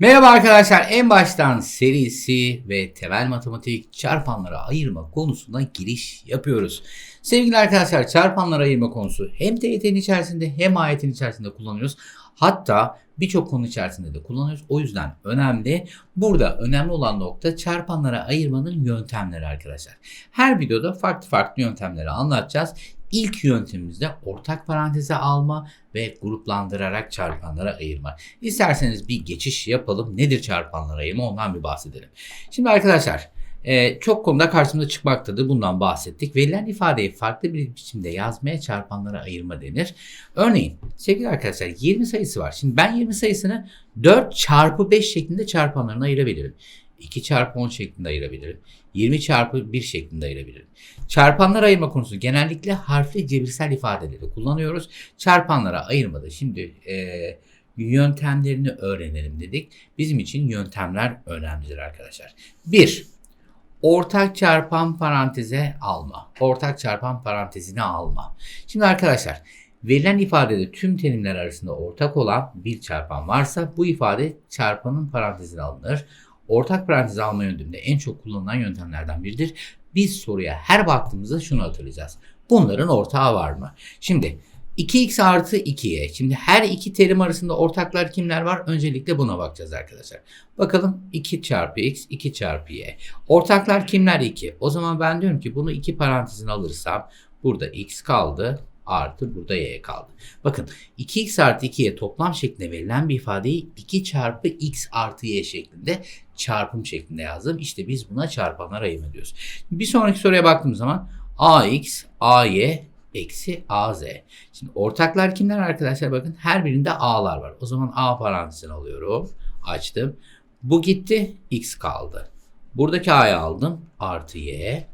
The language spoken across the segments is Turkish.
Merhaba arkadaşlar. En baştan serisi ve temel matematik çarpanlara ayırma konusuna giriş yapıyoruz. Sevgili arkadaşlar çarpanlara ayırma konusu hem TYT'nin içerisinde hem ayetin içerisinde kullanıyoruz. Hatta birçok konu içerisinde de kullanıyoruz. O yüzden önemli. Burada önemli olan nokta çarpanlara ayırmanın yöntemleri arkadaşlar. Her videoda farklı farklı yöntemleri anlatacağız. İlk yöntemimizde ortak paranteze alma ve gruplandırarak çarpanlara ayırma. İsterseniz bir geçiş yapalım. Nedir çarpanlara ayırma ondan bir bahsedelim. Şimdi arkadaşlar e, çok konuda karşımıza çıkmaktadır. Bundan bahsettik. Verilen ifadeyi farklı bir biçimde yazmaya çarpanlara ayırma denir. Örneğin sevgili arkadaşlar 20 sayısı var. Şimdi ben 20 sayısını 4 çarpı 5 şeklinde çarpanlarına ayırabilirim. 2 çarpı 10 şeklinde ayırabilirim. 20 çarpı 1 şeklinde ayırabilirim. Çarpanlara ayırma konusu genellikle harfli cebirsel ifadeleri kullanıyoruz. Çarpanlara ayırmada şimdi e, yöntemlerini öğrenelim dedik. Bizim için yöntemler önemlidir arkadaşlar. 1. Ortak çarpan paranteze alma. Ortak çarpan parantezine alma. Şimdi arkadaşlar verilen ifadede tüm terimler arasında ortak olan bir çarpan varsa bu ifade çarpanın parantezine alınır. Ortak parantez alma yönteminde en çok kullanılan yöntemlerden biridir. Biz soruya her baktığımızda şunu hatırlayacağız. Bunların ortağı var mı? Şimdi 2x artı 2y. Şimdi her iki terim arasında ortaklar kimler var? Öncelikle buna bakacağız arkadaşlar. Bakalım 2 çarpı x, 2 çarpı y. Ortaklar kimler 2? O zaman ben diyorum ki bunu 2 parantezine alırsam burada x kaldı artı burada y kaldı. Bakın 2x artı 2y toplam şeklinde verilen bir ifadeyi 2 çarpı x artı y şeklinde çarpım şeklinde yazdım. İşte biz buna çarpanlar ayırma diyoruz. Bir sonraki soruya baktığımız zaman ax, ay eksi az. Şimdi ortaklar kimler arkadaşlar? Bakın her birinde a'lar var. O zaman a parantezini alıyorum. Açtım. Bu gitti. x kaldı. Buradaki a'yı aldım. Artı y.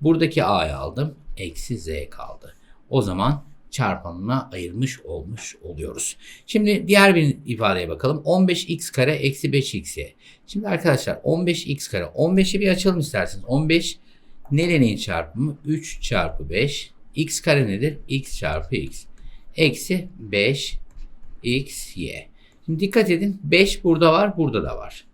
Buradaki a'yı aldım. Eksi z kaldı. O zaman çarpanına ayırmış olmuş oluyoruz. Şimdi diğer bir ifadeye bakalım. 15x kare eksi 5xy. Şimdi arkadaşlar 15x kare. 15'i bir açalım isterseniz. 15 nerenin çarpımı? 3 çarpı 5. x kare nedir? x çarpı x. Eksi 5 x y. Şimdi dikkat edin 5 burada var burada da var.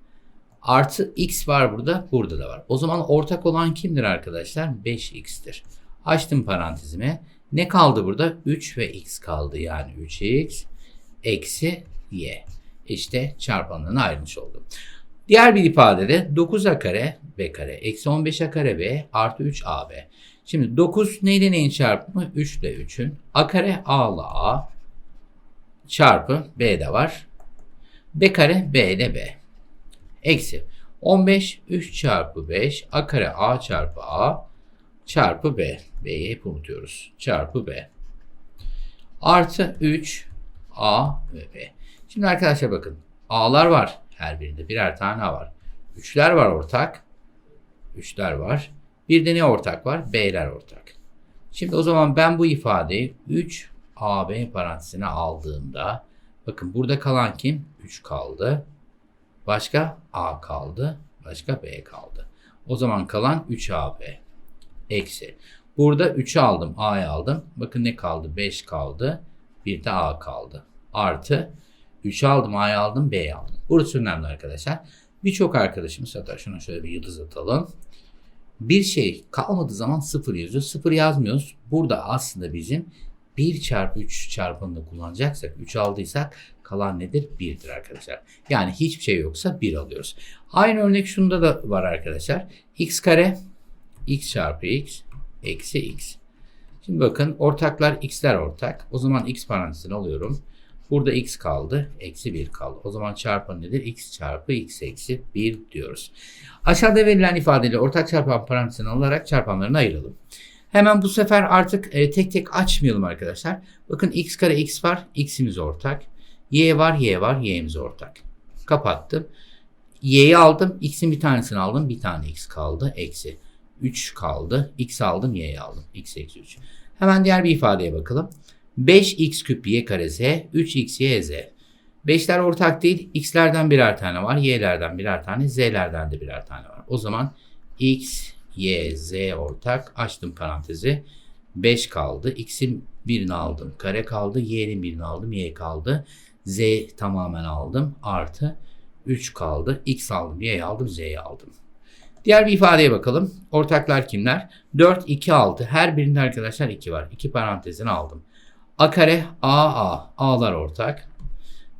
Artı x var burada burada da var. O zaman ortak olan kimdir arkadaşlar? 5x'tir. Açtım parantezime. Ne kaldı burada? 3 ve x kaldı. Yani 3x eksi y. İşte çarpanlarına ayrılmış oldu. Diğer bir ifadede 9a kare b kare eksi 15a kare b artı 3 ab. Şimdi 9 neyle neyin çarpımı? 3 ile 3'ün. a kare a ile a çarpı b de var. b kare b ile b. Eksi 15 3 çarpı 5 a kare a çarpı a çarpı b. B'yi hep unutuyoruz. Çarpı B. Artı 3 A ve B. Şimdi arkadaşlar bakın. A'lar var. Her birinde birer tane A var. 3'ler var ortak. 3'ler var. Bir de ne ortak var? B'ler ortak. Şimdi o zaman ben bu ifadeyi 3 AB parantezine aldığımda bakın burada kalan kim? 3 kaldı. Başka A kaldı. Başka B kaldı. O zaman kalan 3AB. Eksi. Burada 3'ü aldım. A'yı aldım. Bakın ne kaldı? 5 kaldı. Bir de A kaldı. Artı 3'ü aldım. A'yı aldım. B'yi aldım. Burası önemli arkadaşlar. Birçok arkadaşımız hatta şuna şöyle bir yıldız atalım. Bir şey kalmadığı zaman 0 yazıyor. 0 yazmıyoruz. Burada aslında bizim 1 çarpı 3 çarpanını kullanacaksak 3 aldıysak kalan nedir? 1'dir arkadaşlar. Yani hiçbir şey yoksa 1 alıyoruz. Aynı örnek şunda da var arkadaşlar. x kare x çarpı x eksi x. Şimdi bakın ortaklar x'ler ortak. O zaman x parantezini alıyorum. Burada x kaldı. Eksi 1 kaldı. O zaman çarpan nedir? x çarpı x eksi 1 diyoruz. Aşağıda verilen ifadeleri ortak çarpan parantezini alarak çarpanlarını ayıralım. Hemen bu sefer artık e, tek tek açmayalım arkadaşlar. Bakın x kare x var. x'imiz ortak. y var y var. y'imiz ortak. Kapattım. y'yi aldım. x'in bir tanesini aldım. Bir tane x kaldı. Eksi. 3 kaldı. X aldım, Y'yi aldım. X eksi 3. Hemen diğer bir ifadeye bakalım. 5x küp y kare z, 3x y z. 5'ler ortak değil. X'lerden birer tane var. Y'lerden birer tane. Z'lerden de birer tane var. O zaman x, y, z ortak. Açtım parantezi. 5 kaldı. X'in birini aldım. Kare kaldı. Y'nin birini aldım. Y kaldı. Z tamamen aldım. Artı 3 kaldı. X aldım, Y aldım, Z'yi aldım. Diğer bir ifadeye bakalım. Ortaklar kimler? 4, 2, 6. Her birinde arkadaşlar 2 var. 2 parantezini aldım. A kare, A, A. A'lar ortak.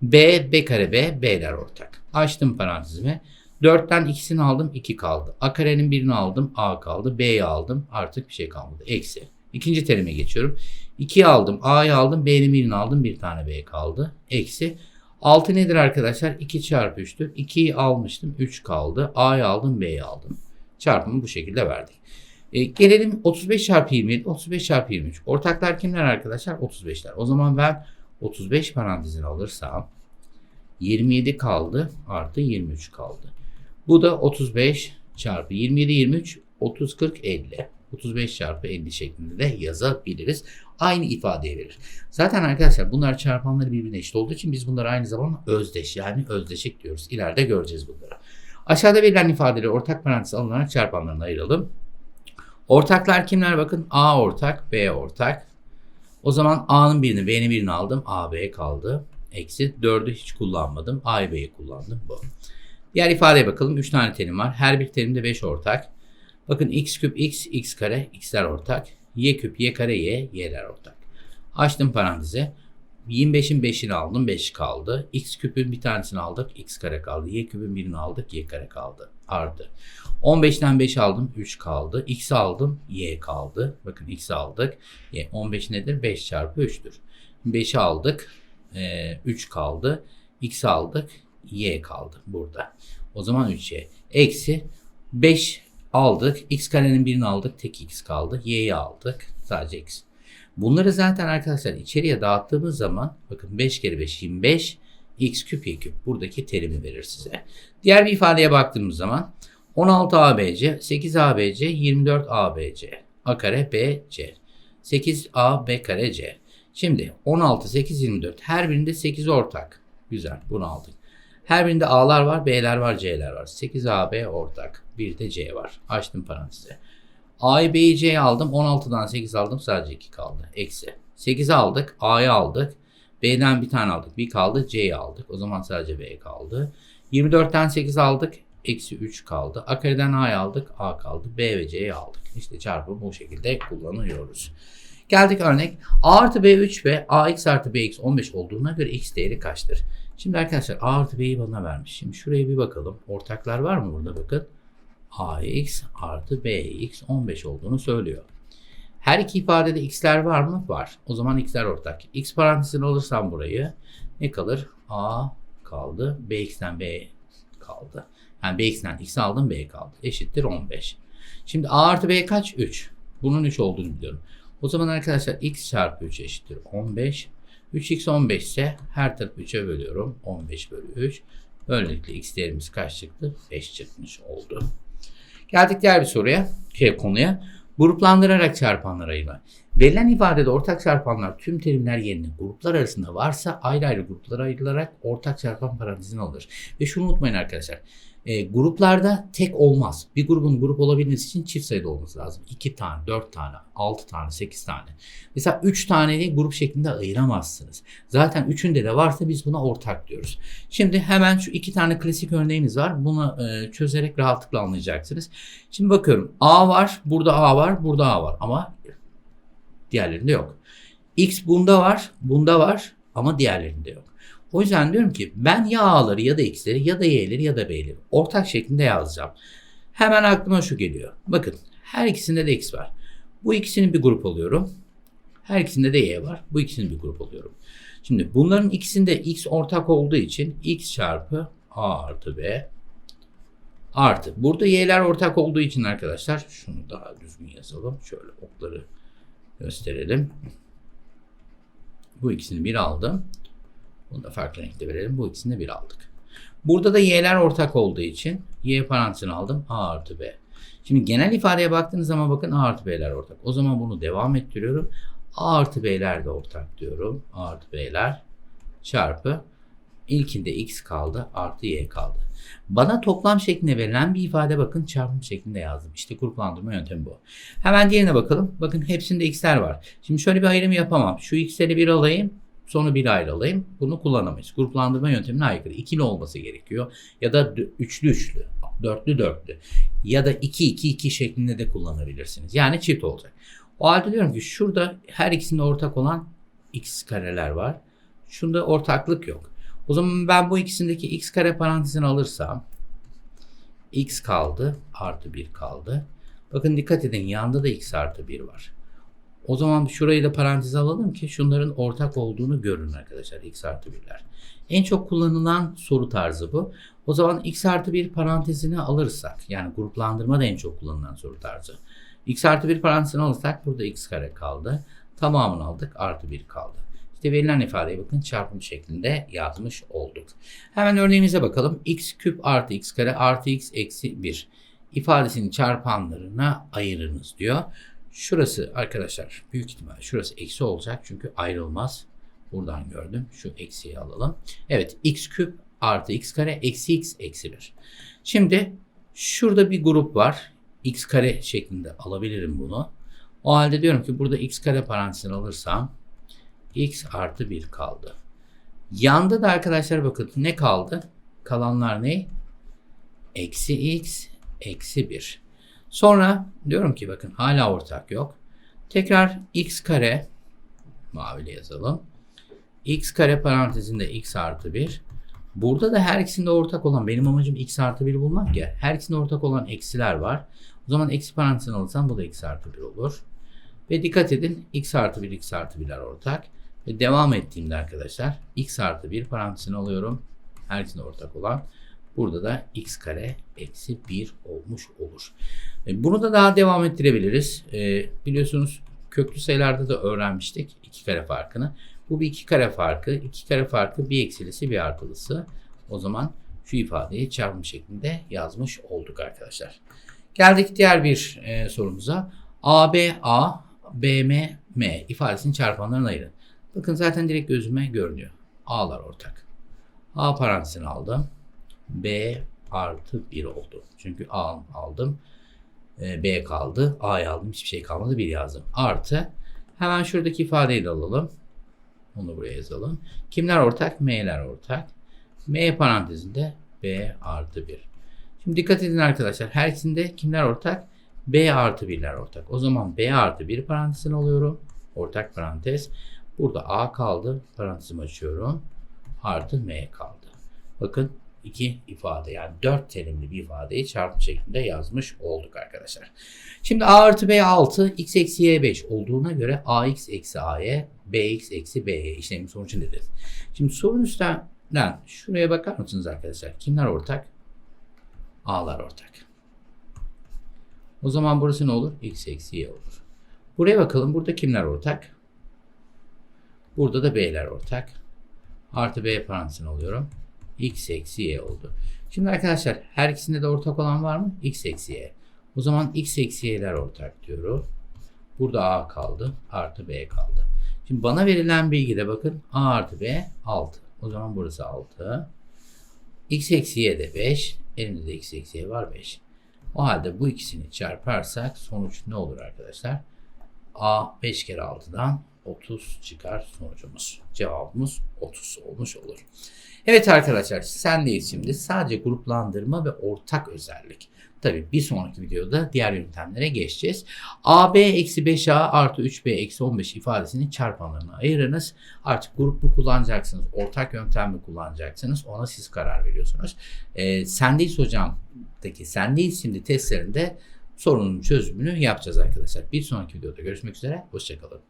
B, B kare, B, B'ler ortak. Açtım parantezimi. 4'ten ikisini aldım, 2 kaldı. A karenin birini aldım, A kaldı. B'yi aldım, artık bir şey kalmadı. Eksi. İkinci terime geçiyorum. 2'yi aldım, A'yı aldım, B'nin birini aldım, bir tane B kaldı. Eksi. 6 nedir arkadaşlar? 2 çarpı 3'tür. 2'yi almıştım, 3 kaldı. A'yı aldım, B'yi aldım. Çarpımı bu şekilde verdik. E, gelelim 35 çarpı 27, 35 çarpı 23. Ortaklar kimler arkadaşlar? 35'ler. O zaman ben 35 parantezini alırsam 27 kaldı artı 23 kaldı. Bu da 35 çarpı 27 23 30 40 50. 35 çarpı 50 şeklinde de yazabiliriz. Aynı ifadeyi verir. Zaten arkadaşlar bunlar çarpanları birbirine eşit olduğu için biz bunları aynı zamanda özdeş yani özdeşik diyoruz. İleride göreceğiz bunları. Aşağıda verilen ifadeleri ortak parantez alınarak çarpanlarına ayıralım. Ortaklar kimler bakın? A ortak, B ortak. O zaman A'nın birini, B'nin birini aldım. A, B kaldı. Eksi 4'ü hiç kullanmadım. A'yı B'yi kullandım. Bu. Diğer ifadeye bakalım. 3 tane terim var. Her bir terimde 5 ortak. Bakın x küp x, x kare, x'ler ortak. Y küp, y kare, y, y'ler ortak. Açtım paranteze. 25'in 5'ini aldım. 5 kaldı. X küpün bir tanesini aldık. X kare kaldı. Y küpün birini aldık. Y kare kaldı. Artı. 15'ten 5 aldım. 3 kaldı. X aldım. Y kaldı. Bakın X aldık. Y. 15 nedir? 5 çarpı 3'tür. 5'i aldık. Ee, 3 kaldı. X aldık. Y kaldı burada. O zaman 3Y. Eksi 5 aldık. X karenin birini aldık. Tek X kaldı. Y'yi aldık. Sadece X. Bunları zaten arkadaşlar içeriye dağıttığımız zaman bakın 5 kere 5 25 x küp y küp buradaki terimi verir size. Diğer bir ifadeye baktığımız zaman 16 ABC, 8 ABC, 24 ABC, a kare b c, 8 a b kare c. Şimdi 16, 8, 24 her birinde 8 ortak. Güzel bunu aldık. Her birinde A'lar var, B'ler var, C'ler var. 8 AB ortak. Bir de C var. Açtım parantezi. A'yı B'yi C'ye aldım. 16'dan 8 aldım. Sadece 2 kaldı. Eksi. 8'i aldık. A'yı aldık. B'den bir tane aldık. Bir kaldı. C'yi aldık. O zaman sadece B kaldı. 24'ten 8 aldık. Eksi 3 kaldı. A kareden A'yı aldık. A kaldı. B ve C'yi aldık. İşte çarpımı bu şekilde kullanıyoruz. Geldik örnek. A artı B 3 ve AX artı BX 15 olduğuna göre X değeri kaçtır? Şimdi arkadaşlar A artı B'yi bana vermiş. Şimdi şuraya bir bakalım. Ortaklar var mı burada bakın. AX artı BX 15 olduğunu söylüyor. Her iki ifadede x'ler var mı? Var. O zaman x'ler ortak. x parantezini alırsam burayı ne kalır? A kaldı. Bx'ten B kaldı. Yani Bx'ten x aldım B kaldı. Eşittir 15. Şimdi A artı B kaç? 3. Bunun 3 olduğunu biliyorum. O zaman arkadaşlar x çarpı 3 eşittir 15. 3x 15 ise her tarafı 3'e bölüyorum. 15 bölü 3. Böylelikle x değerimiz kaç çıktı? 5 çıkmış oldu. Geldik diğer bir soruya, şey konuya. Gruplandırarak çarpanlar ayırma. Verilen ifadede ortak çarpanlar tüm terimler yerine gruplar arasında varsa ayrı ayrı gruplara ayrılarak ortak çarpan parantezine alır. Ve şunu unutmayın arkadaşlar. E, gruplarda tek olmaz. Bir grubun grup olabilmesi için çift sayıda olması lazım. 2 tane, 4 tane, 6 tane, 8 tane. Mesela 3 taneyi grup şeklinde ayıramazsınız. Zaten üçünde de varsa biz buna ortak diyoruz. Şimdi hemen şu iki tane klasik örneğimiz var. Bunu e, çözerek rahatlıkla anlayacaksınız. Şimdi bakıyorum. A var, burada A var, burada A var ama diğerlerinde yok. X bunda var, bunda var ama diğerlerinde yok. O yüzden diyorum ki ben ya A'ları ya da X'leri ya da Y'leri ya da B'leri ortak şeklinde yazacağım. Hemen aklıma şu geliyor. Bakın her ikisinde de X var. Bu ikisini bir grup alıyorum. Her ikisinde de Y var. Bu ikisini bir grup alıyorum. Şimdi bunların ikisinde X ortak olduğu için X çarpı A artı B artı. Burada Y'ler ortak olduğu için arkadaşlar şunu daha düzgün yazalım. Şöyle okları gösterelim. Bu ikisini bir aldım. Bunu da farklı renkte verelim. Bu ikisini de bir aldık. Burada da y'ler ortak olduğu için y parantezini aldım. a artı b. Şimdi genel ifadeye baktığınız zaman bakın a artı b'ler ortak. O zaman bunu devam ettiriyorum. a artı b'ler de ortak diyorum. a artı b'ler çarpı ilkinde x kaldı artı y kaldı. Bana toplam şeklinde verilen bir ifade bakın çarpım şeklinde yazdım. İşte gruplandırma yöntemi bu. Hemen diğerine bakalım. Bakın hepsinde x'ler var. Şimdi şöyle bir ayrım yapamam. Şu x'leri bir alayım. Sonra bir ayrılayım. Bunu kullanamayız. Gruplandırma yöntemine aykırı. İkili olması gerekiyor. Ya da üçlü üçlü, dörtlü dörtlü. Ya da iki iki iki şeklinde de kullanabilirsiniz. Yani çift olacak. O halde diyorum ki şurada her ikisinde ortak olan x kareler var. Şunda ortaklık yok. O zaman ben bu ikisindeki x kare parantezini alırsam x kaldı artı 1 kaldı. Bakın dikkat edin yanda da x artı 1 var. O zaman şurayı da paranteze alalım ki şunların ortak olduğunu görün arkadaşlar x artı 1'ler. En çok kullanılan soru tarzı bu. O zaman x artı 1 parantezini alırsak yani gruplandırma da en çok kullanılan soru tarzı. x artı 1 parantezini alırsak burada x kare kaldı. Tamamını aldık artı 1 kaldı. İşte verilen ifadeye bakın çarpım şeklinde yazmış olduk. Hemen örneğimize bakalım. x küp artı x kare artı x eksi 1 ifadesinin çarpanlarına ayırınız diyor. Şurası arkadaşlar büyük ihtimal şurası eksi olacak çünkü ayrılmaz. Buradan gördüm. Şu eksiyi alalım. Evet x küp artı x kare eksi x eksi 1. Şimdi şurada bir grup var. x kare şeklinde alabilirim bunu. O halde diyorum ki burada x kare parantezini alırsam x artı 1 kaldı. Yanda da arkadaşlar bakın ne kaldı? Kalanlar ne? Eksi x eksi 1. Sonra diyorum ki bakın hala ortak yok. Tekrar x kare maviyle yazalım. x kare parantezinde x artı 1. Burada da her ikisinde ortak olan benim amacım x artı 1 bulmak ya. Her ikisinde ortak olan eksiler var. O zaman eksi parantezini alırsam bu da x artı 1 olur. Ve dikkat edin x artı 1 x artı 1'ler ortak. Ve devam ettiğimde arkadaşlar x artı 1 parantezini alıyorum. Her ikisinde ortak olan. Burada da x kare eksi 1 olmuş olur. E, Bunu da daha devam ettirebiliriz. E, biliyorsunuz köklü sayılarda da öğrenmiştik iki kare farkını. Bu bir iki kare farkı. iki kare farkı bir eksilisi bir artılısı. O zaman şu ifadeyi çarpım şeklinde yazmış olduk arkadaşlar. Geldik diğer bir e, sorumuza. AB A, BM M ifadesinin çarpanlarına ayırın. Bakın zaten direkt gözüme görünüyor. A'lar ortak. A parantezini aldım. B artı 1 oldu. Çünkü A aldım. E, B kaldı. A'yı aldım. Hiçbir şey kalmadı. 1 yazdım. Artı. Hemen şuradaki ifadeyi de alalım. Onu buraya yazalım. Kimler ortak? M'ler ortak. M parantezinde B artı 1. Şimdi dikkat edin arkadaşlar. Her ikisinde kimler ortak? B artı 1'ler ortak. O zaman B artı 1 parantezini alıyorum. Ortak parantez. Burada A kaldı. Parantezimi açıyorum. Artı M kaldı. Bakın iki ifade yani dört terimli bir ifadeyi çarpım şeklinde yazmış olduk arkadaşlar. Şimdi a artı b 6 x eksi y 5 olduğuna göre ax eksi a'ya bx eksi b'ye işlemin sonucu nedir? Şimdi sorun üstten şuraya bakar mısınız arkadaşlar? Kimler ortak? a'lar ortak. O zaman burası ne olur? x eksi y olur. Buraya bakalım. Burada kimler ortak? Burada da b'ler ortak. Artı b parantezini alıyorum x eksi y oldu. Şimdi arkadaşlar her ikisinde de ortak olan var mı? x eksi y. O zaman x eksi y'ler ortak diyorum. Burada a kaldı. Artı b kaldı. Şimdi bana verilen bilgide bakın a artı b 6. O zaman burası 6. x eksi y de 5. Elimde de x eksi y var 5. O halde bu ikisini çarparsak sonuç ne olur arkadaşlar? a 5 kere 6'dan 30 çıkar sonucumuz. Cevabımız 30 olmuş olur. Evet arkadaşlar sendeyiz şimdi. Sadece gruplandırma ve ortak özellik. Tabii bir sonraki videoda diğer yöntemlere geçeceğiz. AB eksi 5A artı 3B eksi 15 ifadesini çarpanlarına ayırınız. Artık grup mu kullanacaksınız, ortak yöntem mi kullanacaksınız ona siz karar veriyorsunuz. Ee, sendeyiz hocamdaki sendeyiz şimdi testlerinde sorunun çözümünü yapacağız arkadaşlar. Bir sonraki videoda görüşmek üzere. Hoşçakalın.